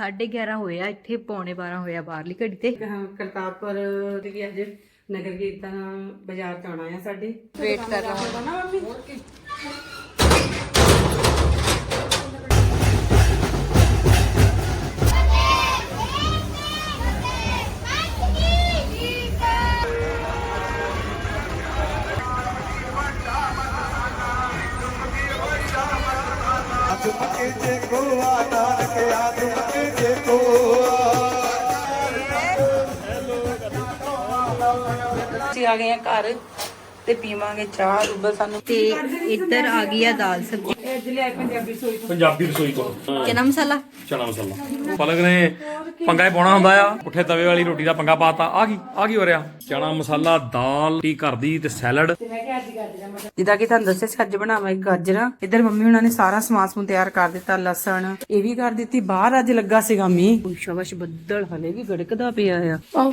11:30 ਹੋਇਆ ਇੱਥੇ ਪੌਣੇ 12 ਹੋਇਆ ਬਾਹਰਲੀ ਘੜੀ ਤੇ। ਕਰਤਾਰਪੁਰ ਦੇ ਅੱਜ ਨਗਰ ਕੀਰਤਨ ਬਾਜ਼ਾਰ ਚ ਆਉਣਾ ਆ ਸਾਡੇ। ਵੇਟ ਕਰ ਰਹਾ ਹਾਂ। ਨਾ ਮੰਮੀ ਅਸੀਂ ਆ ਗਏ ਆ ਘਰ ਤੇ ਪੀਵਾਂਗੇ ਚਾਹ ਰੂਬਲ ਸਾਨੂੰ ਤੇ ਇੱਧਰ ਆ ਗਈ ਆ ਦਾਲ ਸਬਜ਼ੀ। ਪੰਜਾਬੀ ਰਸੋਈ ਤੋਂ। ਕਿਹਨਾਂ ਮਸਾਲਾ? ਚਨਾ ਮਸਾਲਾ। ਪਲਕ ਨੇ ਪੰਗਾ ਹੀ ਪਾਉਣਾ ਹੁੰਦਾ ਆ। ਪੁੱਠੇ ਤਵੇ ਵਾਲੀ ਰੋਟੀ ਦਾ ਪੰਗਾ ਪਾਤਾ। ਆ ਕੀ? ਆ ਕੀ ਹੋ ਰਿਹਾ? ਚਨਾ ਮਸਾਲਾ ਦਾਲ ਟੀ ਘਰ ਦੀ ਤੇ ਸੈਲਡ? ਜਿੱਦਾਂ ਕਿ ਤੁਹਾਨੂੰ ਦੱਸਿਆ ਸੀ ਅੱਜ ਬਣਾਵਾਂਗੇ ਗਾਜਰਾਂ। ਇੱਧਰ ਮੰਮੀ ਉਹਨਾਂ ਨੇ ਸਾਰਾ ਸਮਾਨ ਸਮੂਨ ਤਿਆਰ ਕਰ ਦਿੱਤਾ ਲਸਣ ਇਹ ਵੀ ਕਰ ਦਿੱਤੀ। ਬਾਹਰ ਅੱਜ ਲੱਗਾ ਸੀਗਾ ਮੀਂਹ। ਸ਼ਾਬਾਸ਼ ਬੱਦਲ ਹਲੇ ਵੀ ਗੜਕਦਾ ਪਿਆ ਆ। ਆਓ।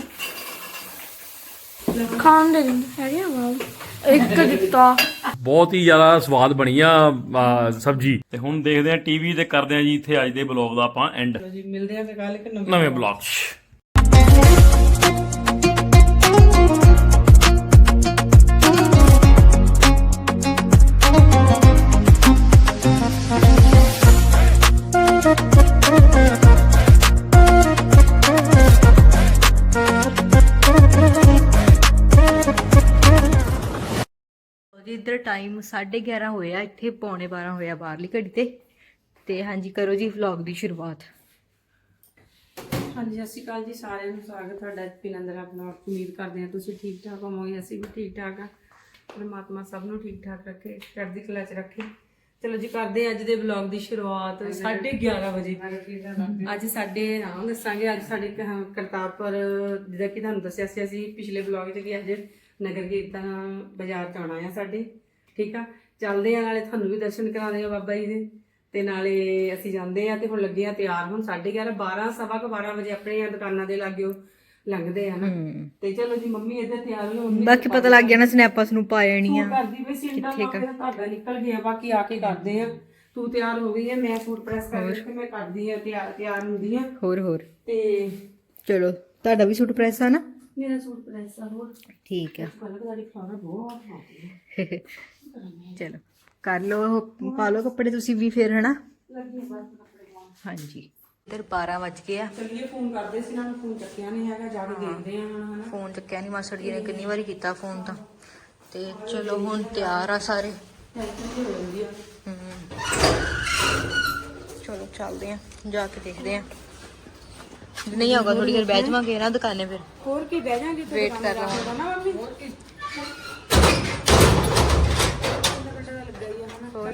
ਖਾਣ ਦੇ ਦਿੰਦੇ ਹੈਗੇ ਆ ਇੱਕ ਦਿੱਤਾ। ਬਹੁਤ ਹੀ ਜ਼ਿਆਦਾ ਸਵਾਦ ਬਣੀ ਆ ਆ, ਸਬਜੀ। ਤੇ ਹੁਣ ਦੇਖਦੇ ਆ ਟੀਵੀ ਤੇ ਕਰਦੇ ਆ ਜੀ ਇੱਥੇ ਅੱਜ ਦੇ ਬਲੌਗ ਦਾ ਆਪਾਂ ਐਂਡ ਜੀ ਮਿਲਦੇ ਆ ਫਿਰ ਕੱਲ ਇੱਕ ਨਵੇਂ ਨਵੇਂ ਬਲੌਗ 'ਚ। ਇੱਧਰ ਟਾਈਮ 11:30 ਹੋਇਆ ਇੱਥੇ ਪੌਣੇ 12 ਹੋਇਆ ਬਾਹਰਲੀ ਘੜੀ ਤੇ। ਤੇ ਹਾਂਜੀ ਕਰੋ ਜੀ ਵਲੌਗ ਦੀ ਸ਼ੁਰੂਆਤ। ਹਾਂਜੀ ਸਤਿ ਸ਼੍ਰੀ ਅਕਾਲ ਜੀ ਸਾਰਿਆਂ ਨੂੰ ਸਵਾਗਤ ਤੁਹਾਡਾ ਪਿਨੰਦਰ ਆਪਣਾ। ਉਮੀਦ ਕਰਦੇ ਹਾਂ ਤੁਸੀਂ ਠੀਕ ਠਾਕ ਹੋਵੋਗੇ ਅਸੀਂ ਵੀ ਠੀਕ ਠਾਕ ਆ ਪਰਮਾਤਮਾ ਸਭ ਨੂੰ ਠੀਕ ਠਾਕ ਰੱਖੇ ਚੜ੍ਹਦੀ ਕਲਾ 'ਚ ਰੱਖੇ। ਚਲੋ ਜੀ ਕਰਦੇ ਹਾਂ ਅੱਜ ਦੇ ਵਲੌਗ ਦੀ ਸ਼ੁਰੂਆਤ। 11:30 ਵਜੇ। ਅੱਜ ਸਾਡੇ ਨਾਮ ਦੱਸਾਂਗੇ ਅੱਜ ਸਾਡੇ ਕਰਤਾਰਪੁਰ ਜਿੱਦਾਂ ਕਿ ਤੁਹਾਨੂੰ ਦੱਸਿਆ ਸੀ ਅਸੀਂ ਪਿਛਲੇ ਵਲੌਗ 'ਚ ਕਿ ਅੱਜ ਨਗਰ ਕੀਰਤਨ ਬਾਜ਼ਾਰ 'ਚ ਆਉਣਾ ਆ ਸਾਡੇ ਠੀਕ ਆ? ਚੱਲਦੇ ਆ ਨਾਲੇ ਤੁਹਾਨੂੰ ਵੀ ਦਰਸ਼ਨ ਕਰਾਉਂਦੇ ਆ ਬਾਬਾ ਜੀ ਦੇ। ਤੇ ਨਾਲੇ ਅਸੀਂ ਜਾਂਦੇ ਆ ਤੇ ਹੁਣ ਲੱਗੇ ਆ ਤਿਆਰ ਹੁਣ 11:30 12 ਸਵਾ ਕੁ 12 ਵਜੇ ਆਪਣੀਆਂ ਦੁਕਾਨਾਂ ਦੇ ਲਾਗਿਓ ਲੰਘਦੇ ਆ ਨਾ। ਤੇ ਚਲੋ ਜੀ ਮੰਮੀ ਇੱਧਰ ਤਿਆਰ ਹੋ ਮੰਮੀ ਬਾਕੀ ਪਤਾ ਲੱਗ ਗਿਆ ਨਾ ਸਨੈਪਾਂ ਨੂੰ ਪਾ ਜਾਣੀ ਆ ਕਰਦੀ ਪਈ ਸੀ ਇੰਟਰ ਲੋਕ ਦਾ ਧਾਗਾ ਨਿਕਲ ਗਿਆ ਬਾਕੀ ਆ ਕੇ ਕਰਦੇ ਆ। ਤੂੰ ਤਿਆਰ ਹੋ ਗਈ ਹੈ ਮੈਂ ਸੂਟ ਪ੍ਰੈਸ ਕਰ ਕੇ ਮੈਂ ਕਰਦੀ ਆ ਤਿਆਰ ਤਿਆਰ ਹੁੰਦੀ ਆ। ਹੋਰ ਹੋਰ। ਤੇ ਚਲੋ ਤੁਹਾਡਾ ਵੀ ਸੂਟ ਪ੍ਰੈਸ ਆ ਨਾ? ਮੇਰਾ ਸੂਟ ਪ੍ਰੈਸ ਆ ਹੋਰ ਠੀਕ ਆ। ਕਲਰ ਦਾ ਫਲਾਵਰ ਬਹੁਤ ਆਉਂਦੀ ਹੈ ਚਲੋ ਕਰ ਲਓ ਪਾ ਲਓ ਕੱਪੜੇ ਤੁਸੀਂ ਵੀ ਫਿਰ ਹਨਾ? ਲੱਗੀ ਬਸ ਕੱਪੜੇ ਪਾਉਣ। ਹਾਂਜੀ। ਇੱਧਰ 12 ਵੱਜ ਗਏ ਆ। ਚੱਲੀਏ ਫੋਨ ਕਰਦੇ ਸੀ ਇਹਨਾਂ ਨੂੰ ਫੋਨ ਚੱਕਿਆ ਨਹੀਂ ਹੈਗਾ ਜਾ ਕੇ ਦੇਖਦੇ ਆ ਹੁਣ ਹਨਾ। ਫੋਨ ਚੱਕਿਆ ਨਹੀਂ ਮਾਸੜ ਜੀ ਨੇ ਕਿੰਨੀ ਵਾਰੀ ਕੀਤਾ ਫੋਨ ਤਾਂ। ਤੇ ਚਲੋ ਹੁਣ ਤਿਆਰ ਆ ਸਾਰੇ। ਹੋ। ਚਲੋ ਚੱਲਦੇ ਆ ਜਾ ਕੇ ਦੇਖਦੇ ਆ। ਜੇ ਨਹੀਂ ਆਊਗਾ ਥੋੜੀ ਦੇਰ ਬਹਿ ਜਾਵਾਂਗੇ ਨਾ ਦੁਕਾਨੇ ਫਿਰ ਹੋਰ ਕੀ ਬਹਿ ਜਾਾਂਗੇ ਤੇ Wait ਕਰ ਰਹਾ ਹਾਂ ਨਾ ਮੰਮੀ ਹੋਰ ਕੀ ਹੋਰ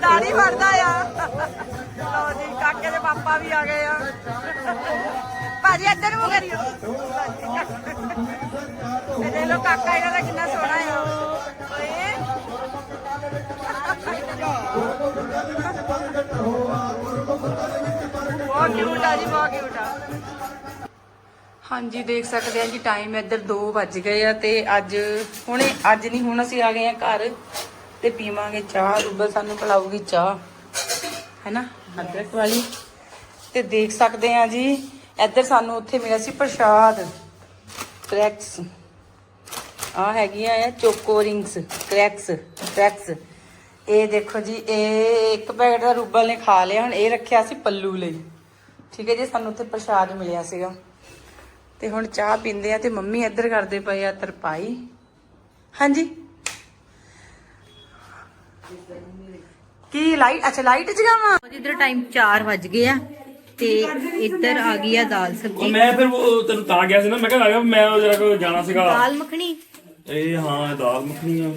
ਦਾੜੀ ਵੜਦਾ ਆ। ਲਓ ਜੀ, ਕਾਕੇ ਦੇ ਪਾਪਾ ਵੀ ਆ ਗਏ ਆ। ਭਾਜੀ, ਇੱਧਰ ਨੂੰ ਕਰਿਓ। ਇਹ ਕਾਕਾ ਇਹਨਾਂ ਦਾ ਕਿੰਨਾ ਸੋਹਣਾ ਆ। ਓਏ ਬਹੁਤ ਕਿਊਟ ਆ ਜੀ, ਬਹੁਤ ਕਿਊਟ ਆ। ਹਾਂਜੀ, ਦੇਖ ਸਕਦੇ ਆ ਜੀ ਟਾਈਮ ਇੱਧਰ 2 ਵੱਜ ਗਏ ਆ ਤੇ ਅੱਜ ਹੁਣੇ, ਅੱਜ ਨਹੀਂ, ਹੁਣ ਅਸੀਂ ਆ ਗਏ ਆ ਘਰ ਤੇ ਪੀਵਾਂਗੇ ਚਾਹ। ਰੂਬਲ ਸਾਨੂੰ ਪਿਲਾਊਗੀ ਚਾਹ, ਹੈਨਾ? ਅਦਰਕ ਵਾਲੀ। ਤੇ ਦੇਖ ਸਕਦੇ ਆ ਜੀ, ਇੱਧਰ ਸਾਨੂੰ ਉੱਥੇ ਮਿਲਿਆ ਸੀ ਪ੍ਰਸ਼ਾਦ। ਕ੍ਰੈਕਸ ਆ ਹੈਗੀਆਂ ਆ ਚੋਕੋ ਰਿੰਗਸ ਕ੍ਰੈਕਸ ਕ੍ਰੈਕਸ। ਇਹ ਦੇਖੋ ਜੀ ਇਹ ਇੱਕ ਪੈਕਟ ਦਾ ਰੂਬਲ ਨੇ ਖਾ ਲਿਆ ਹੁਣ ਇਹ ਰੱਖਿਆ ਸੀ ਪੱਲੂ ਲਈ। ਠੀਕ ਹੈ ਜੀ ਸਾਨੂੰ ਉੱਥੇ ਪ੍ਰਸ਼ਾਦ ਮਿਲਿਆ ਸੀਗਾ। ਤੇ ਹੁਣ ਚਾਹ ਪੀਂਦੇ ਆ ਤੇ ਮੰਮੀ ਇੱਧਰ ਕਰਦੇ ਪਏ ਆ ਤਰਪਾਈ। ਹਾਂਜੀ? ਕੀ ਲਾਈਟ ਅੱਛਾ ਲਾਈਟ ਜਗਾਵਾਂ ਇਧਰ ਟਾਈਮ 4 ਵੱਜ ਗਏ ਆ ਤੇ ਇੱਧਰ ਆ ਗਈ ਆ ਦਾਲ ਸਬਜੀ। ਮੈਂ ਫਿਰ ਉਹ ਤੈਨੂੰ ਤਾਂ ਗਿਆ ਸੀ ਨਾ ਮੈਂ ਕਿਹਾ ਆ ਗਿਆ ਮੈਂ ਉਹ ਜਰਾ ਕੋ ਜਾਣਾ ਸੀਗਾ। ਦਾਲ ਮੱਖਣੀ? ਇਹ ਹਾਂ ਇਹ ਦਾਲ ਮੱਖਣੀ ਆ।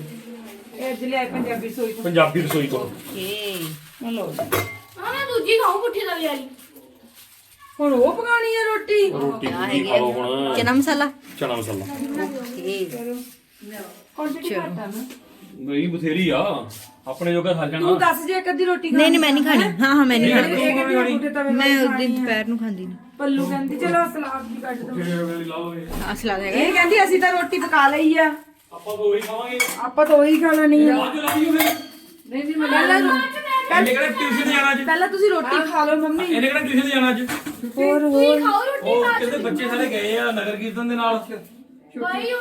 ਇਹ ਪੰਜਾਬੀ ਸੋਈ ਪੰਜਾਬੀ ਰਸੋਈ ਤੋਂ। ਏ ਲਓ ਹਾਂ ਮੈਂ ਦੂਜੀ ਖਾਉ ਪੁੱਠੀ ਤਵੇ ਵਾਲੀ। ਹੁਣ ਉਹ ਪਕਾਣੀ ਹੈ ਰੋਟੀ? ਰੋਟੀ ਕੀ ਖਾ ਲਓ ਹੁਣ। ਚਨਾ ਮਸਾਲਾ? ਚਨਾ ਮਸਾਲਾ। ਏ ਕੁਆਂਟੀਟੀ ਘੱਟ ਆ ਨਾ। ਨਹੀਂ ਬਥੇਰੀ ਆ। ਆਪਣੇ ਜੋਗਾ ਖਾ ਜਾਣਾ ਤੂੰ ਦੱਸ ਜੇ ਇੱਕ ਅੱਧੀ ਰੋਟੀ ਨਹੀਂ ਨਹੀਂ ਮੈਂ ਨਹੀਂ ਖਾਣੀ। ਹਾਂ? ਹਾਂ ਮੈਂ ਨਹੀਂ ਖਾਣੀ। ਮੈਂ ਉਸ ਦਿਨ ਦੁਪਹਿਰ ਨੂੰ ਖਾਂਦੀ ਨਹੀਂ। ਪੱਲੂ ਕਹਿੰਦੀ ਚਲੋ ਸਲਾਦ ਵੀ ਕੱਢ ਦੋ। ਆ ਸਲਾਦ ਹੈਗਾ। ਇਹ ਕਹਿੰਦੀ ਅਸੀਂ ਤਾਂ ਰੋਟੀ ਪਕਾ ਲਈ ਆ। ਆਪਾਂ ਤਾਂ ਉਹੀ ਖਾਵਾਂਗੇ। ਆਪਾਂ ਤਾਂ ਉਹੀ ਖਾਣਾ ਨਹੀਂ ਆ। ਨਹੀਂ ਨਹੀਂ ਮੈਂ ਪਹਿਲਾਂ ਇਹਨੇ ਕਿਹੜਾ ਟਿਊਸ਼ਨ ਜਾਣਾ ਅੱਜ। ਪਹਿਲਾਂ ਤੁਸੀਂ ਰੋਟੀ ਖਾ ਲਓ ਮੰਮੀ। ਇਹਨੇ ਕਿਹੜਾ ਟਿਊਸ਼ਨ ਜਾਣਾ ਅੱਜ। ਹੋਰ ਹੋਰ। ਖਾਓ ਰੋਟੀ ਉਹ ਕਿਤੇ ਬੱਚੇ ਸਾਰੇ ਗਏ ਆ ਨਗਰ ਕੀਰਤਨ ਦੇ ਨਾਲ। ਬਾਈ ਉਹ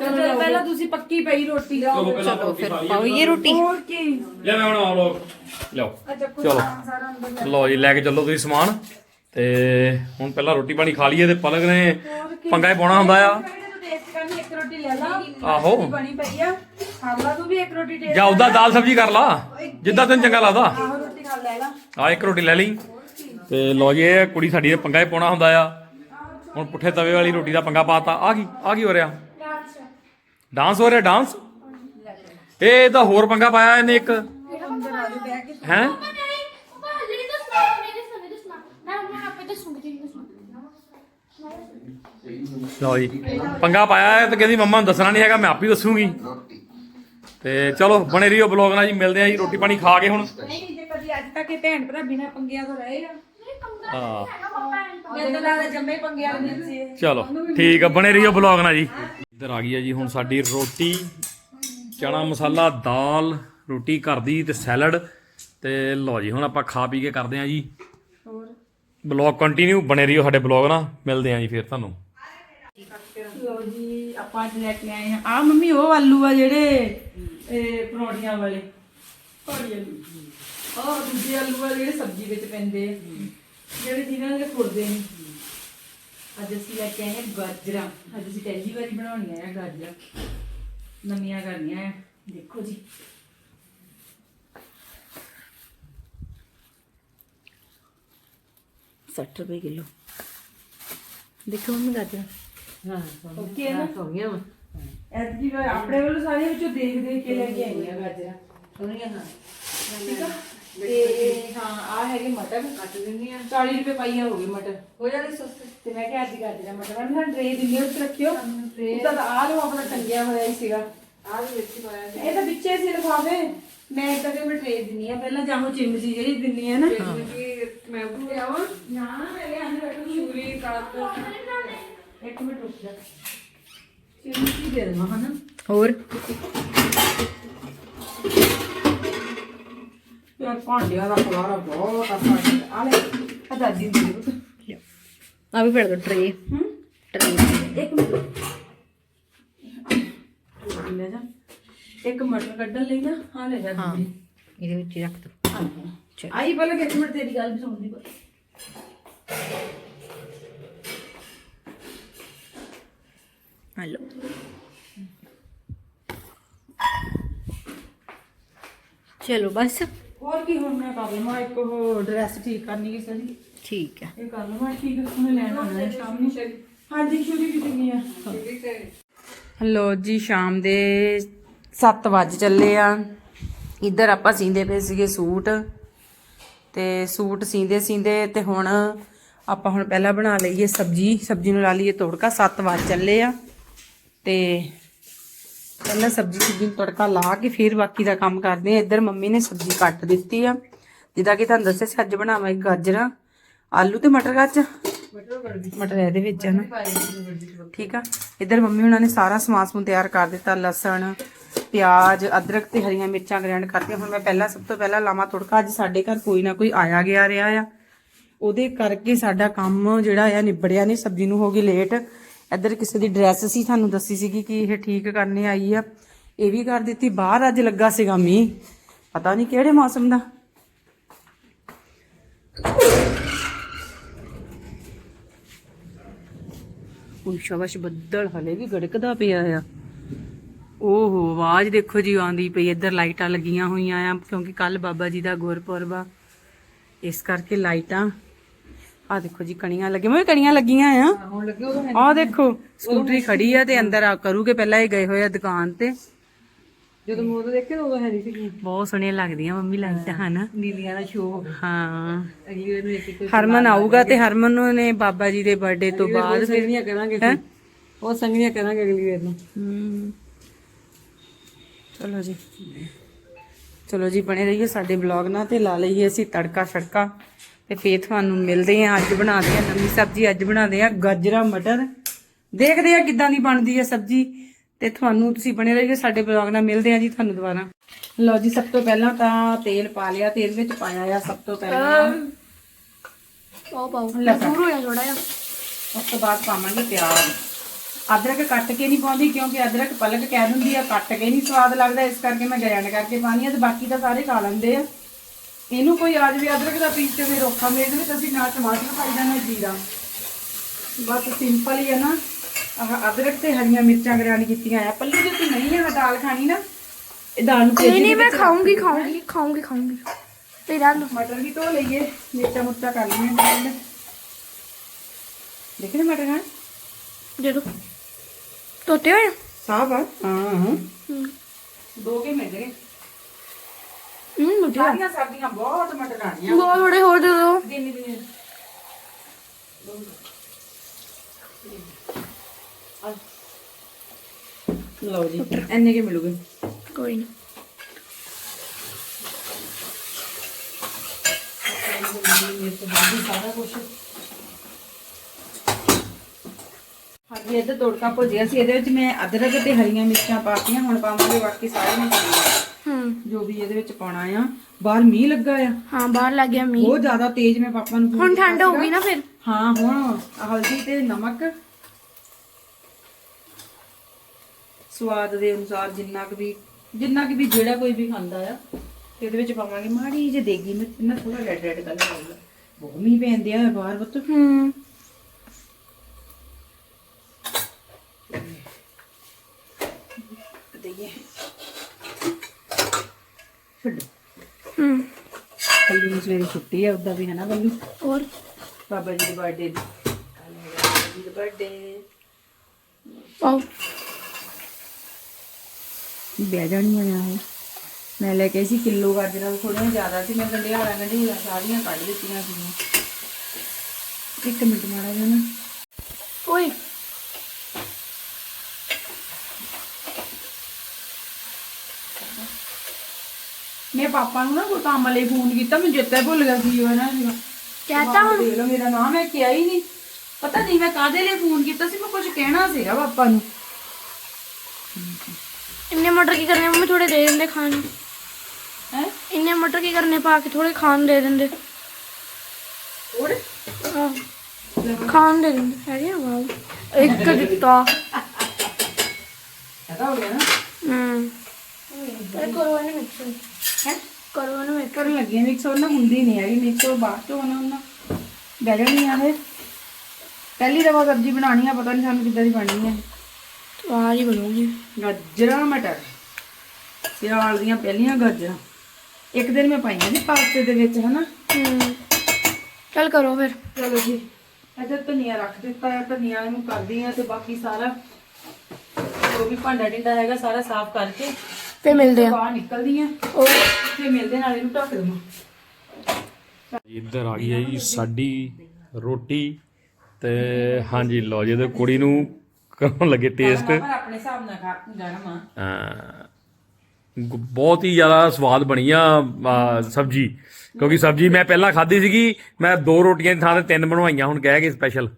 ਚਲੋ ਪਹਿਲਾਂ ਤੁਸੀਂ ਪੱਕੀ ਪਈ ਰੋਟੀ ਦਾ ਚਲੋ ਪਹਿਲਾਂ ਰੋਟੀ ਖਾ ਲਈਏ। ਪਾਈਏ ਰੋਟੀ। ਹੋਰ ਕੀ? ਲੈ ਮੈਂ ਹੁਣ ਆ ਲੋ ਲਿਓ ਅੱਛਾ ਚਲੋ। ਲਓ ਜੀ ਲੈ ਕੇ ਚੱਲੋ ਤੁਸੀਂ ਸਮਾਨ। ਤੇ ਹੁਣ ਪਹਿਲਾਂ ਰੋਟੀ ਪਾਣੀ ਖਾ ਲਈਏ ਤੇ ਪਲਕ ਨੇ ਪੰਗਾ ਹੀ ਪਾਉਣਾ ਹੁੰਦਾ ਆ। ਟੇਸਟ ਕਰਨੀ ਇੱਕ ਰੋਟੀ ਲੈ ਲਾ। ਆਹੋ। ਬਣੀ ਪਈ ਆ। ਖਾ ਲਾ ਤੂੰ ਵੀ ਇੱਕ ਰੋਟੀ ਟੇਸਟ ਜਾਂ ਉਹਦਾ ਦਾਲ ਸਬਜ਼ੀ ਕਰ ਲਾ। ਜਿੱਦਾਂ ਤੈਨੂੰ ਚੰਗਾ ਲੱਗਦਾ। ਆਹੋ ਰੋਟੀ ਖਾ ਲੈ ਲਾ। ਆ ਇੱਕ ਰੋਟੀ ਲੈ ਲਈ। ਤੇ ਲਓ ਜੀ ਇਹ ਕੁੜੀ ਸਾਡੀ ਦੇ ਪੰਗਾ ਹੀ ਪਾਉਣਾ ਹੁੰਦਾ ਆ। ਹੁਣ ਪੁੱਠੇ ਤਵੇ ਵਾਲੀ ਰੋਟੀ ਦਾ ਪੰਗਾ ਪਾਤਾ। ਆ ਕੀ? ਆ ਕੀ ਹੋ ਰਿਹਾ? ਡਾਂਸ ਹੋ ਰਿਹਾ? ਡਾਂਸ ਇਹ ਤਾਂ ਹੋਰ ਪੰਗਾ ਪਾਇਆ ਇਹਨੇ ਇੱਕ। ਹੈ? ਲਓ ਜੀ। ਪੰਗਾ ਪਾਇਆ ਹੈ ਤੇ ਕਹਿੰਦੀ ਮੰਮਾ ਨੂੰ ਦੱਸਣਾ ਨਹੀਂ ਹੈਗਾ ਮੈਂ ਆਪ ਹੀ ਦੱਸੂਗੀ। ਤੇ ਚਲੋ ਬਣੇ ਰਹੀਓ ਬਲੌਗ ਨਾਲ ਜੀ ਮਿਲਦੇ ਆ ਜੀ ਰੋਟੀ ਪਾਣੀ ਖਾ ਕੇ ਹੁਣ। ਨਹੀਂ ਜੇ ਕਦੀ ਅੱਜ ਤੱਕ ਇਹ ਭੈਣ ਭਰਾ ਬਿਨਾ ਪੰਗਿਆਂ ਤੋਂ ਰਹੇ ਆ। ਹਾਂ। ਮੈਨੂੰ ਤਾਂ ਲੱਗਦਾ ਜੰਮੇ ਹੀ ਪੰਗਿਆਂ ਦੇ ਦਿਨ ਸੀ ਇਹ। ਚਲੋ ਠੀਕ ਆ ਬਣੇ ਰਹੀਓ ਬਲੌਗ ਨਾਲ ਜੀ। ਇੱਧਰ ਆ ਗਈ ਆ ਜੀ ਹੁਣ ਸਾਡੀ ਰੋਟੀ ਚਣਾ ਮਸਾਲਾ ਦਾਲ ਰੋਟੀ ਘਰ ਦੀ ਤੇ ਸੈਲਡ ਤੇ ਲਓ ਜੀ ਹੁਣ ਆਪਾਂ ਖਾ ਪੀ ਕੇ ਕਰਦੇ ਆ ਜੀ। ਹੋਰ ਬਲੌਗ ਕੰਟੀਨਿਊ ਬਣੇ ਰਹੀਓ ਸਾਡੇ ਬਲੌਗ ਨਾਲ। ਮਿਲਦੇ ਆ ਜੀ ਫਿਰ ਤੁਹਾਨੂੰ। ਲੋ ਜੀ ਆਪਾਂ ਅੱਜ ਲੈ ਕੇ ਆਏ ਹਾਂ ਆ ਮੰਮੀ ਉਹ ਆਲੂ ਆ ਜਿਹੜੇ ਇਹ ਪਰੌਂਠੀਆਂ ਵਾਲੇ। ਪੌੜੀ ਆਲੂ। ਆਹ ਦੂਜੇ ਆਲੂ ਆ ਜਿਹੜੇ ਸਬਜ਼ੀ ਵਿੱਚ ਪੈਂਦੇ ਆ। ਜਿਹੜੇ ਜਿਨ੍ਹਾਂ ਦੇ ਫੁੱਲਦੇ ਨੇ ਅੱਜ ਅਸੀਂ ਲੈ ਕੇ ਆਏ ਹਾਂ ਗਾਜਰਾਂ। ਅੱਜ ਅਸੀਂ ਪਹਿਲੀ ਵਾਰੀ ਬਣਾਉਣੀਆਂ ਆ ਗਾਜਰਾਂ। ਨਵੀਆਂ ਕਰਨੀਆਂ ਆ। ਦੇਖੋ ਜੀ। ਸੱਠ ਰੁਪਏ ਕਿਲੋ। ਦੇਖੋ ਮੰਮੀ ਗਾਜਰ। ਓਕੇ ਨਾ? ਹੋ ਗਿਆ ਐਤਕੀ ਵਾਰ ਆਪਣੇ ਵੱਲੋਂ ਸਾਰੇ ਵਿੱਚੋਂ ਦੇਖ ਦੇਖ ਕੇ ਲੈ ਕੇ ਆਈਆਂ ਗਾਜਰਾਂ। ਸੋਹਣੀਆਂ ਹਾਂ। ਠੀਕ ਆ? ਤੇ ਹਾਂ ਆ ਹੈਗੇ ਮਟਰ। ਕੱਟ ਦਿੰਦੀ ਆ। 40 ਰੁਪਏ ਪਾਈਆ ਹੋ ਗਏ ਮਟਰ। ਹੋ ਜਾਣੇ ਸਸਤੇ। ਤੇ ਮੈਂ ਕਿਹਾ ਅੱਜ ਗਾਜਰਾਂ ਮਟਰ ਮੈਂ ਟ੍ਰੇ ਦਿੰਦੀ ਉੱਤੇ ਰੱਖਿਓ। ਉਹਦਾ ਤਾਂ ਆ ਲੋ ਆਪਣਾ ਟੰਗਿਆ ਹੋਇਆ ਹੀ ਸੀਗਾ। ਆ ਵੀ ਵਿੱਚ ਪਾਇਆ ਇਹ ਤਾਂ ਵਿੱਚੇ ਸੀ ਲਿਫਾਫੇ। ਮੈਂ ਤਾਂ ਕਿ ਮੈਂ ਟ੍ਰੇ ਦਿੰਨੀ ਆ। ਪਹਿਲਾਂ ਜਾਹੋ ਚਿਮਚੀ ਜਿਹੜੀ ਦਿੰਨੀ ਆ ਨਾ। ਮੈਂ ਭੁੱਲ ਆਵਾਂ ਨਾ ਮੈਂ ਲਿਆਂਦੇ ਬੈਠੋ ਸ਼ੂਰੀ ਕਾਟ ਇੱਕ ਮਿੰਟ ਰੁਕ ਜਾ ਚਿਮਚੀ ਦੇ ਦੇਵਾਂ ਹਨਾ। ਹੋਰ? ਯਾਰ ਭਾਂਡਿਆਂ ਦਾ ਖਲਾਰਾ ਬਹੁਤ ਆ ਸਾਡੇ ਆ ਲੈ ਆ ਦਾਦੀ ਦੀ ਪੁੱਤ। ਆ ਵੀ ਫੜ ਦੋ ਟਰੇ। ਹੂੰ? ਟਰੇ। ਇੱਕ ਮਿੰਟ। ਲੈ ਜਾ। ਇੱਕ ਮਟਰ ਕੱਢਣ ਲਈ ਨਾ ਆ ਲੈ ਜਾ ਹਾਂ। ਇਹਦੇ ਵਿੱਚ ਰੱਖ ਦੋ। ਆਈ ਪਹਿਲਾਂ ਕਿ ਇੱਕ ਮਿੰਟ ਤੇਰੀ ਗੱਲ ਵੀ ਸੁਣਦੀ ਪਈ ਹਲੋ। ਚਲੋ ਬਸ। ਹੋਰ ਕੀ ਹੁਣ ਮੈਂ ਕਰ ਲਵਾਂ ਇੱਕ ਉਹ ਡਰੈਸ ਠੀਕ ਕਰਨੀ ਕਿਸੇ ਦੀ ਠੀਕ ਹੈ ਇਹ ਕਰ ਲਵਾਂ ਠੀਕ ਹੈ ਉਹਨੇ ਲੈਣਾ ਹੈ ਸ਼ਾਮ ਨੂੰ। ਹਾਂਜੀ ਸ਼ੁਰੂ ਕਿਤੇ ਗਈ ਆ? ਹਲੋ ਜੀ ਸ਼ਾਮ ਦੇ 7 ਵਜ ਚੱਲੇ ਆ। ਇੱਧਰ ਆਪਾਂ ਸੀਂਦੇ ਪਏ ਸੀਗੇ ਸੂਟ। ਤੇ ਸੂਟ ਸੀਂਦੇ ਸੀਂਦੇ ਤੇ ਹੁਣ ਆਪਾਂ ਹੁਣ ਪਹਿਲਾਂ ਬਣਾ ਲਈਏ ਸਬਜੀ। ਸਬਜੀ ਨੂੰ ਲਾ ਲਈਏ ਤੜਕਾ। 7 ਵਜ ਚੱਲੇ ਆ। ਤੇ ਪਹਿਲਾਂ ਸਬਜੀ ਸੁਬਜੀ ਨੂੰ ਤੜਕਾ ਲਾ ਕੇ ਫਿਰ ਬਾਕੀ ਦਾ ਕੰਮ ਕਰਦੇ ਆ ਇੱਧਰ ਮੰਮੀ ਨੇ ਸਬਜੀ ਕੱਟ ਦਿੱਤੀ ਆ। ਜਿੱਦਾਂ ਕਿ ਤੁਹਾਨੂੰ ਦੱਸਿਆ ਸੀ, ਅੱਜ ਬਣਾਵਾਂਗੇ ਗਾਜਰਾਂ, ਆਲੂ ਤੇ ਮਟਰ ਗੱਚ ਮਟਰ ਇਹਦੇ ਵਿੱਚ ਆ ਨਾ। ਠੀਕ ਆ। ਇੱਧਰ ਮੰਮੀ ਉਹਨਾਂ ਨੇ ਸਾਰਾ ਸਮਾਨ ਸਮੂਨ ਤਿਆਰ ਕਰ ਦਿੱਤਾ। ਲਸਣ, ਪਿਆਜ਼, ਅਦਰਕ ਤੇ ਹਰੀਆਂ ਮਿਰਚਾਂ ਗ੍ਰੈਂਡ ਕਰਤੀਆਂ। ਹੁਣ ਮੈਂ ਪਹਿਲਾਂ ਸਭ ਤੋਂ ਪਹਿਲਾਂ ਲਾਵਾਂ ਤੁੜਕਾ। ਅੱਜ ਸਾਡੇ ਘਰ ਕੋਈ ਨਾ ਕੋਈ ਆਇਆ ਗਿਆ ਰਿਹਾ ਆ। ਉਹਦੇ ਕਰਕੇ ਸਾਡਾ ਕੰਮ ਜਿਹੜਾ ਆ, ਨਿਬੜਿਆ ਨਹੀਂ। ਸਬਜ਼ੀ ਨੂੰ ਹੋ ਗਈ ਲੇਟ। ਇੱਧਰ ਕਿਸੇ ਦੀ ਡਰੈਸ ਸੀ ਤੁਹਾਨੂੰ ਦੱਸੀ ਸੀਗੀ ਕਿ ਇਹ ਠੀਕ ਕਰਨੇ ਆਈ ਆ। ਇਹ ਵੀ ਕਰ ਦਿੱਤੀ, ਬਾਹਰ ਅੱਜ ਲੱਗਾ ਸੀਗਾ ਮੀਂਹ। ਪਤਾ ਨਹੀਂ ਕਿਹੜੇ ਮੌਸਮ ਦਾ। ਕੋਈ ਸ਼ਾਬਾਸ਼, ਬੱਦਲ ਹਲੇ ਵੀ ਗੜਕਦਾ ਪਿਆ ਆ। ਓਹੋ, ਆਵਾਜ਼ ਦੇਖੋ ਜੀ ਆਉਂਦੀ ਪਈ, ਇੱਧਰ ਲਾਈਟਾਂ ਲੱਗੀਆਂ ਹੋਈਆਂ ਆ, ਕਿਉਂਕਿ ਕੱਲ ਬਾਬਾ ਜੀ ਦਾ ਗੁਰਪੁਰਬ ਆ। ਇਸ ਕਰਕੇ ਲਾਈਟਾਂ ਆ ਦੇਖੋ ਜੀ ਕਣੀਆਂ ਲੱਗੀਆਂ ਮੈਂ ਕਣੀਆਂ ਲੱਗੀਆਂ ਆ। ਹੁਣ ਲੱਗੇ ਆ ਦੇਖੋ ਸਕੂਟਰੀ ਖੜੀ ਆ ਤੇ ਅੰਦਰ ਆ ਕਰੂਗੇ ਪਹਿਲਾਂ ਇਹ ਗਏ ਹੋਏ ਆ ਦੁਕਾਨ ਤੇ। ਜਦੋਂ ਮੋਦ ਦੇਖੇ ਉਦੋਂ ਹੈ ਨਹੀਂ ਸੀ ਬਹੁਤ ਸੋਹਣੀਆਂ ਲੱਗਦੀਆਂ ਮੰਮੀ ਲਾਈਟਾਂ ਹਨਾ? ਨੀਲੀਆਂ ਦਾ ਸ਼ੋਅ। ਹਾਂ। ਅਗਲੀ ਵਾਰ ਨੂੰ ਇੱਕ ਇੱਕ ਹਰਮਨ ਆਊਗਾ ਤੇ ਹਰਮਨ ਨੂੰ ਨੇ ਬਾਬਾ ਜੀ ਦੇ ਬਰਥਡੇ ਤੋਂ ਬਾਅਦ ਫਿਰ ਸੰਗੀਆਂ ਕਰਾਂਗੇ ਉਹ ਸੰਗੀਆਂ ਕਰਾਂਗੇ ਅਗਲੀ ਵਾਰ ਨੂੰ। ਚਲੋ ਜੀ। ਚਲੋ ਜੀ ਬਣੇ ਰਹੀਏ ਸਾਡੇ ਬਲੌਗ ਨਾਲ ਤੇ ਲਾ ਲਈਏ ਅਸੀਂ ਤੜਕਾ ਛੜਕਾ ਤੇ ਫੇਰ ਤੁਹਾਨੂੰ ਮਿਲਦੇ ਆ ਅੱਜ ਬਣਾਦੇ ਆ ਨਵੀਂ ਸਬਜ਼ੀ ਅੱਜ ਬਣਾਦੇ ਆ ਗਾਜਰਾਂ ਮਟਰ। ਦੇਖਦੇ ਆ ਕਿੱਦਾਂ ਦੀ ਬਣਦੀ ਹੈ ਸਬਜ਼ੀ ਤੇ ਤੁਹਾਨੂੰ ਤੁਸੀਂ ਬਣੇ ਰਹੀਏ ਸਾਡੇ ਬਲੌਗ ਨਾਲ ਮਿਲਦੇ ਆ ਜੀ ਤੁਹਾਨੂੰ ਦੁਬਾਰਾ। ਲਓ ਜੀ ਸਭ ਤੋਂ ਪਹਿਲਾਂ ਤਾਂ ਤੇਲ ਪਾ ਲਿਆ ਤੇਲ ਵਿੱਚ ਪਾਇਆ ਆ ਸਭ ਤੋਂ ਪਹਿਲਾਂ। ਪਾਓ। ਪਾਓ ਦੂਰ ਹੋ ਜਾ ਥੋੜਾ ਜਿਹਾ। ਉਸ ਤੋਂ ਬਾਅਦ ਪਾਵਾਂਗੇ ਪਿਆਜ਼। ਅਦਰਕ ਕੱਟ ਕੇ ਨਹੀਂ ਪਾਉਂਦੀ ਕਿਉਂਕਿ ਅਦਰਕ ਪਲਕ ਕਹਿ ਦਿੰਦੀ ਆ ਕੱਟ ਕੇ ਨਹੀਂ ਸਵਾਦ ਲੱਗਦਾ ਇਸ ਕਰਕੇ ਮੈਂ ਗ੍ਰਾਈਂਡ ਕਰਕੇ ਪਾਉਂਦੀ ਆ ਤੇ ਬਾਕੀ ਤਾਂ ਸਾਰੇ ਖਾ ਲੈਂਦੇ ਆ। ਇਹਨੂੰ ਕੋਈ ਆਜ ਵੀ ਅਦਰਕ ਦਾ ਪੀਸ ਤੇ ਫਿਰ ਔਖਾ ਮੇਰੇ ਵਿੱਚ ਅਸੀਂ ਨਾਲ ਟਮਾਟਰ ਪਾਈ ਜਾਣਾ ਜੀਰਾ। ਬਸ ਸਿੰਪਲ ਹੀ ਹੈ ਨਾ। ਆਹ ਅਦਰਕ ਤੇ ਹਰੀਆਂ ਮਿਰਚਾਂ ਗ੍ਰਾਈਂਡ ਕੀਤੀਆਂ ਆ। ਪੱਲੂ ਜੇ ਤੂੰ ਨਹੀਂ ਆ ਦਾਲ ਖਾਣੀ ਨਾ। ਇਹ ਦਾਲ ਨੂੰ ਨਹੀਂ ਨਹੀਂ ਮੈਂ ਖਾਊਂਗੀ ਖਾਊਂਗੀ ਖਾਊਂਗੀ ਖਾਊਂਗੀ। ਤੇ ਰਹਿਣ ਦੋ। ਮਟਰ ਵੀ ਧੋ ਲਈਏ ਮਿਰਚਾਂ ਮੁਰਚਾਂ ਕਰ ਲਈਆਂ ਗ੍ਰਾਈਂਡ ਦੇਖੇ ਮਟਰ ਹਾਂ ਦੇ ਦੋ ਤੋਤੇ ਹੋਏ ਸਾਫ਼ ਆ? ਹਾਂ। ਹੂੰ। ਦੋ ਕੇ ਮਿਲ ਗਏ। ਹੂੰ ਮੁੱਠਾ ਸਾਰੀਆਂ ਸਬਜ਼ੀਆਂ ਬਹੁਤ ਮਟਰ ਆਣੀਆਂ ਬਹੁਤ ਥੋੜੇ ਹੋਰ ਦੇ ਦੋ ਦਿਨ ਦਿਨ। ਲਓ ਜੀ ਇੰਨੇ ਕੇ ਮਿਲੂਗੇ। ਕੋਈ ਨਹੀਂ ਹਾਂਜੀ ਇਹਦਾ ਤੜਕਾ ਭੁੱਜਿਆ ਸੀ। ਇਹਦੇ ਵਿੱਚ ਮੈਂ ਅਦਰਕ ਤੇ ਹਰੀਆਂ ਮਿਰਚਾਂ ਪਾਤੀਆਂ। ਹੁਣ ਪਾਵਾਂਗੇ ਬਾਕੀ ਸਾਰੇ ਮਸਾਲੇ ਹੂੰ। ਜੋ ਵੀ ਇਹਦੇ ਵਿੱਚ ਪਾਉਣਾ ਆ ਬਾਹਰ ਮੀਂਹ ਲੱਗਾ ਆ। ਹਾਂ ਬਾਹਰ ਲੱਗ ਗਿਆ ਮੀਂਹ। ਬਹੁਤ ਜ਼ਿਆਦਾ ਤੇਜ਼ ਮੈਂ ਪਾਪਾ ਨੂੰ ਹੁਣ ਠੰਡ ਹੋ ਗਈ ਨਾ ਫਿਰ? ਹਾਂ ਹੁਣ ਹਲਦੀ ਤੇ ਨਮਕ। ਸਵਾਦ ਦੇ ਅਨੁਸਾਰ ਜਿੰਨਾ ਕੁ ਵੀ ਜਿੰਨਾ ਕੁ ਵੀ ਜਿਹੜਾ ਕੋਈ ਵੀ ਖਾਂਦਾ ਆ ਤੇ ਇਹਦੇ ਵਿੱਚ ਪਾਵਾਂਗੇ। ਮਾੜੀ ਜਿਹੀ ਦੇਗੀ ਮਿਰਚ ਨਾ ਥੋੜਾ ਰੈਡ ਰੈਡ ਕਲਰ ਆਊਗਾ ਬਹੁਤ ਮੀਂਹ ਪੈਂਦੇ ਆ ਬਾਹਰ ਬੱਤ ਹੂੰ। ਦਈਏ। ਛੱਡੋ ਹੂੰ। ਕੱਲੂ ਨੂੰ ਸਵੇਰੇ ਛੁੱਟੀ ਆ ਉਦਾਂ ਵੀ ਹੈ ਨਾ ਬੱਲੂ ਹੋਰ? ਬਾਬਾ ਜੀ ਦੇ ਬਰਥਡੇ ਦੀ। ਹੈ ਬਾਬਾ ਜੀ ਦਾ ਬਰਥਡੇ ਪਾਓ ਬਹਿ ਜਾਣੀਆਂ ਆ ਇਹ ਮੈਂ ਲੈ ਕੇ ਸੀ ਕਿਲੋ ਗਾਜਰਾਂ ਥੋੜੀਆਂ ਜ਼ਿਆਦਾ ਸੀ ਮੈਂ ਗੰਢਿਆਲਾ ਗੰਢਿਆਲਾ ਸਾਰੀਆਂ ਕੱਢ ਦਿੱਤੀਆਂ ਸੀ ਇੱਕ ਮਿੰਟ ਮਾੜਾ ਜਿਹਾ ਨਾ ਓਏ ਮੈਂ ਪਾਪਾ ਨੂੰ ਨਾ ਕੋਈ ਕੰਮ ਲਈ ਫੋਨ ਕੀਤਾ ਮੈਂ ਜਿੱਤੇ ਭੁੱਲ ਗਿਆ ਸੀ ਉਹ ਨਾ ਕਹਤਾ ਹੁਣ? ਮੇਰਾ ਨਾਮ ਹੈ ਕਿਹਾ ਹੀ ਨਹੀਂ। ਪਤਾ ਨਹੀਂ ਮੈਂ ਕਾਦੇ ਲਈ ਫੋਨ ਕੀਤਾ ਸੀ ਮੈਂ ਕੁਝ ਕਹਿਣਾ ਸੀਗਾ ਪਾਪਾ ਨੂੰ। ਇੰਨੇ ਮਟਰ ਕੀ ਕਰਨੇ ਮੰਮੀ ਥੋੜੇ ਦੇ ਦਿੰਦੇ ਖਾਣ ਨੂੰ। ਹੈ? ਇੰਨੇ ਮਟਰ ਕੀ ਕਰਨੇ ਪਾ ਕੇ ਥੋੜੇ ਖਾਣ ਦੇ ਦਿੰਦੇ। ਥੋੜੇ ਖਾਣ ਦੇ ਦਿੰਦੇ ਹੈਗੇ ਵਾਹ ਇੱਕ ਦਿੱਤਾ। ਹੈਗਾ ਹੋ ਗਿਆ ਨਾ। ਹੂੰ। ਇਹ ਕਰੋ ਇਹਨੂੰ ਮਿਕਸ ਹੈ? ਕਰੋ ਇਹਨੂੰ ਮਿਕਸ ਕਰਨ ਲੱਗੀ ਮਿਕਸ ਉਹ ਨਾ ਹੁੰਦੀ ਨਹੀਂ ਹੈਗੀ ਮਿਕਸ ਉਹ ਬਾਅਦ ਚੋਂ ਨਾ ਉਹਨਾਂ ਬਹਿ ਜਾਣੀ ਆ ਇਹ। ਪਹਿਲੀ ਦਫਾ ਸਬਜ਼ੀ ਬਣਾਉਣੀ ਆ ਪਤਾ ਨਹੀਂ ਸਾਨੂੰ ਕਿੱਦਾਂ ਦੀ ਬਣਨੀ ਹੈ ਸਵਾਦ ਹੀ ਬਣੂਗੀ। ਗਾਜਰਾਂ ਮਟਰ। ਸਿਆਲ ਦੀਆਂ ਪਹਿਲੀਆਂ ਗਾਜਰਾਂ। ਇੱਕ ਦਿਨ ਮੈਂ ਪਾਈਆਂ ਸੀ ਪਾਸਤੇ ਦੇ ਵਿੱਚ ਹਨਾ? ਚੱਲ ਕਰੋ ਫਿਰ। ਚਲੋ ਜੀ। ਇੱਧਰ ਧਨੀਆ ਰੱਖ ਦਿੱਤਾ ਹੈ ਧਨੀਆ ਨੂੰ ਕਰਦੀ ਆ ਤੇ ਬਾਕੀ ਸਾਰਾ ਜੋ ਵੀ ਭਾਂਡਾ ਟਿੰਡਾ ਹੈਗਾ ਸਾਰਾ ਸਾਫ਼ ਕਰਕੇ ਫੇ ਮਿਲਦੇ ਆ। ਬਾਹਰ ਨਿਕਲਦੀ ਆ। ਉਹ ਤੇ ਮਿਲਦੇ ਨਾਲ ਇਹਨੂੰ ਢੱਕ ਦੇਵਾਂ। ਇੱਧਰ ਆ ਗਈ ਹੈ ਜੀ ਸਾਡੀ ਰੋਟੀ ਤੇ ਹਾਂਜੀ ਲਓ ਜੀ ਤੇ ਕੁੜੀ ਨੂੰ ਕਰਾਉਣ ਲੱਗੇ ਟੇਸਟ ਪਰ ਆਪਣੇ ਹਿਸਾਬ ਨਾਲ ਖਾ ਗਰਮ ਆ। ਬਹੁਤ ਹੀ ਜ਼ਿਆਦਾ ਸਵਾਦ ਬਣੀ ਆ ਸਬਜੀ। ਕਿਉਂਕਿ ਸਬਜੀ ਮੈਂ ਪਹਿਲਾਂ ਖਾਧੀ ਸੀਗੀ ਮੈਂ ਦੋ ਰੋਟੀਆਂ ਦੀ ਥਾਂ ਤੇ ਤਿੰਨ ਬਣਵਾਈਆਂ ਹੁਣ ਕਹਿ ਕੇ ਸਪੈਸ਼ਲ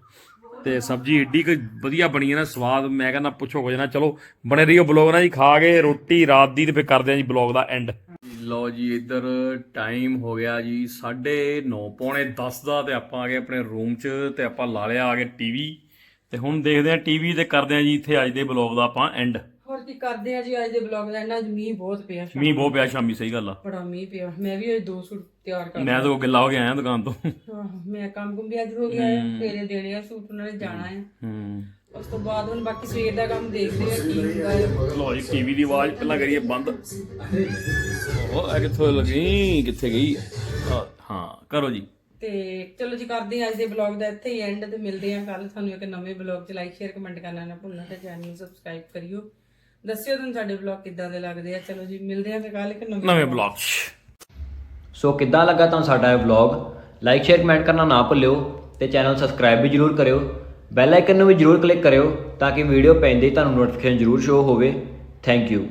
ਤੇ ਸਬਜੀ ਏਡੀ ਕੁ ਵਧੀਆ ਬਣੀ ਹੈ ਨਾ, ਸਵਾਦ, ਮੈਂ ਕਹਿੰਦਾ ਪੁੱਛੋ ਕੁਝ ਨਾ, ਚਲੋ, ਬਣੇ ਰਹੀਓ ਬਲੌਗ ਨਾਲ ਜੀ, ਖਾ ਕੇ ਰੋਟੀ ਰਾਤ ਦੀ ਤੇ ਫਿਰ ਕਰਦੇ ਆ ਜੀ ਬਲੌਗ ਦਾ ਐਂਡ ਲਓ ਜੀ, ਇੱਧਰ ਟਾਈਮ ਹੋ ਗਿਆ ਜੀ 9:30 ਪੌਣੇ 10 ਦਾ ਤੇ ਆਪਾਂ ਆ ਗਏ ਆਪਣੇ ਰੂਮ 'ਚ ਤੇ ਆਪਾਂ ਲਾ ਲਿਆ ਆ ਕੇ ਟੀਵੀ ਤੇ ਹੁਣ ਦੇਖਦੇ ਆ ਟੀਵੀ ਤੇ ਕਰਦੇ ਆ ਜੀ, ਇੱਥੇ ਅੱਜ ਦੇ ਬਲੌਗ ਦਾ ਆਪਾਂ ਐਂਡ ਹੋਰ ਕੀ ਕਰਦੇ ਆ ਜੀ ਅੱਜ ਦੇ ਬਲੌਗ ਦਾ ਇਹਨਾਂ ਅੱਜ ਮੀਂਹ ਬਹੁਤ ਪਿਆ ਸ਼ਾਮ ਮੀਂਹ ਬਹੁਤ ਪਿਆ ਸ਼ਾਮੀ ਸਹੀ ਗੱਲ ਆ। ਬੜਾ ਮੀਂਹ ਪਿਆ। ਮੈਂ ਵੀ ਅੱਜ ਦੋ ਸੂਟ ਤਿਆਰ ਕਰ ਮੈਂ ਤਾਂ ਗਿੱਲਾ ਹੋ ਕੇ ਆਇਆ ਦੁਕਾਨ ਤੋਂ। ਆਹੋ, ਮੈਂ ਕੰਮ ਕੁੰਮ ਵੀ ਅੱਜ ਹੋ ਗਿਆ ਹੈ। ਫੇਰੇ ਦੇਣੇ ਆ ਸੂਟ ਉਹਨਾਂ ਨੇ ਜਾਣਾ ਹੈ। ਹੂੰ। ਉਸ ਤੋਂ ਬਾਅਦ ਹੁਣ ਬਾਕੀ ਸਵੇਰ ਦਾ ਕੰਮ ਦੇਖਦੇ ਆ ਕੀ ਹੁੰਦਾ ਹੈ ਲੋ ਜੀ ਟੀਵੀ ਦੀ ਆਵਾਜ਼ ਪਹਿਲਾਂ ਕਰੀਏ ਬੰਦ। ਉਹ ਇਹ ਕਿੱਥੋਂ ਲੱਗੀ? ਕਿੱਥੇ ਗਈ? ਆਹ, ਹਾਂ ਕਰੋ ਜੀ। ਤੇ ਚਲੋ ਜੀ ਕਰਦੇ ਆ ਅੱਜ ਦੇ ਬਲੌਗ ਦਾ ਇੱਥੇ ਹੀ ਐਂਡ ਤੇ ਮਿਲਦੇ ਆ ਕੱਲ ਤੁਹਾਨੂੰ ਇੱਕ ਨਵੇਂ ਬਲੌਗ 'ਚ ਲਾਈਕ ਸ਼ੇਅਰ ਕਮੈਂਟ ਕਰਨਾ ਨਾ ਭੁੱਲਣਾ ਤੇ ਚੈਨਲ ਨੂੰ ਸਬਸਕ੍ਰਾਈਬ ਕਰਿਓ। ਦੱਸਿਓ ਤੁਹਾਨੂੰ ਸਾਡੇ ਬਲੌਗ ਕਿੱਦਾਂ ਦੇ ਲੱਗਦੇ ਆ। ਚਲੋ ਜੀ ਮਿਲਦੇ ਆ ਫਿਰ ਕੱਲ ਇੱਕ ਨਵੇਂ ਨਵੇਂ ਬਲੌਗ 'ਚ। ਸੋ ਕਿੱਦਾਂ ਲੱਗਾ ਤੁਹਾਨੂੰ ਸਾਡਾ ਇਹ ਵਲੌਗ ਲਾਈਕ ਸ਼ੇਅਰ ਕਮੈਂਟ ਕਰਨਾ ਨਾ ਭੁੱਲਿਓ ਤੇ ਚੈਨਲ ਸਬਸਕ੍ਰਾਈਬ ਵੀ ਜਰੂਰ ਕਰਿਓ। ਬੈਲ ਆਈਕਨ ਨੂੰ ਵੀ ਜਰੂਰ ਕਲਿੱਕ ਕਰਿਓ ਤਾਂ ਕਿ ਵੀਡੀਓ ਪੈਂਦੇ ਹੀ ਤੁਹਾਨੂੰ ਨੋਟੀਫਿਕੇਸ਼ਨ ਜਰੂਰ ਸ਼ੋ ਹੋਵੇ। Thank you